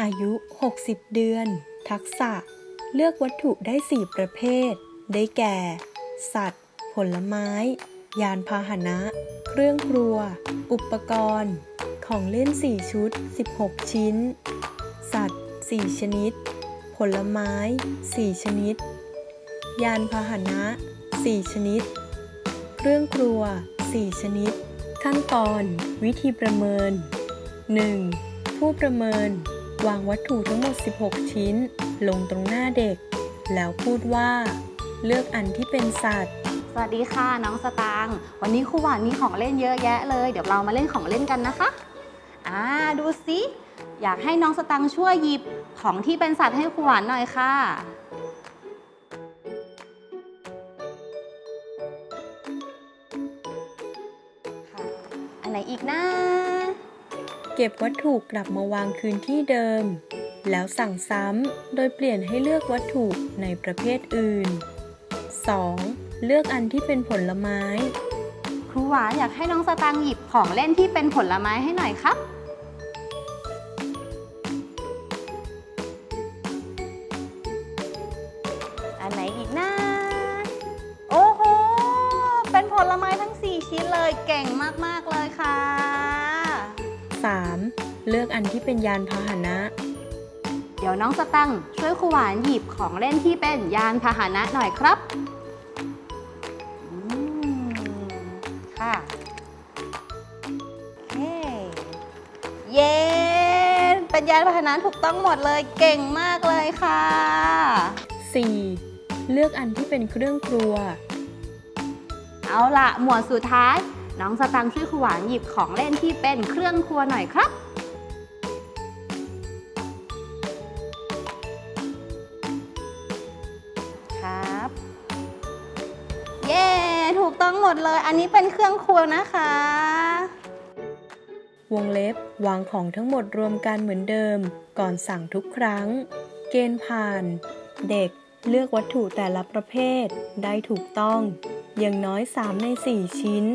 อายุ 60 เดือน ทักษะ เลือกวัตถุได้ 4 ประเภท ได้แก่ สัตว์ ผลไม้ ยานพาหนะ เครื่องครัว อุปกรณ์ ของเล่น 4 ชุด 16 ชิ้น สัตว์ 4 ชนิด ผลไม้ 4 ชนิด ยานพาหนะ 4 ชนิด เครื่องครัว 4 ชนิด ขั้นตอน วิธีประเมิน 1. ผู้ประเมิน วางวัตถุทั้งหมด 16 ชิ้น ลงตรงหน้าเด็ก แล้วพูดว่า เลือกอันที่เป็นสัตว์ สวัสดีค่ะน้องสตางค์วันนี้ครูหวานมีของเล่นเยอะแยะเลย เดี๋ยวเรามาเล่นของเล่นกันนะคะ อ่าดูสิอยากให้น้องสตางค์ช่วยหยิบของที่เป็นสัตว์ให้ครูหวานหน่อยค่ะค่ะอันไหนอีกนะ เก็บวัตถุกลับมาวางคืนที่เดิม แล้วสั่งซ้ำ โดยเปลี่ยนให้เลือกวัตถุในประเภทอื่น 2. เลือกอันที่เป็นผลไม้ ครูหวานอยากให้น้องสตางค์หยิบของเล่นที่เป็นผลไม้ให้หน่อยครับ อันไหนอีกนะ โอ้โห เป็นผลไม้ทั้ง 4 ชิ้นเลย เก่งมาก ๆ เลยค่ะ 3. เลือกอันที่เป็นยานพาหนะ เดี๋ยวน้องสตังค์ช่วยครูหวานหยิบของเล่นที่เป็นยานพาหนะหน่อยครับอืมค่ะโอเคเย้เป็นยานพาหนะถูกต้องหมดเลยเก่งมากเลยค่ะ 4. เลือกอันที่เป็นเครื่องครัว เอาล่ะหมวดสุดท้าย น้องสตังค์ช่วยครูหวานหยิบของเล่นที่เป็นเครื่องครัวหน่อยครับ ครับ เย้ ถูกต้องหมดเลย อันนี้เป็นเครื่องครัวนะคะ วงเล็บวางของทั้งหมดรวมกันเหมือนเดิม ก่อนสั่งทุกครั้ง เกณฑ์ผ่าน เด็กเลือกวัตถุแต่ละประเภทได้ถูกต้องอย่างน้อย 3 ใน 4 ชิ้น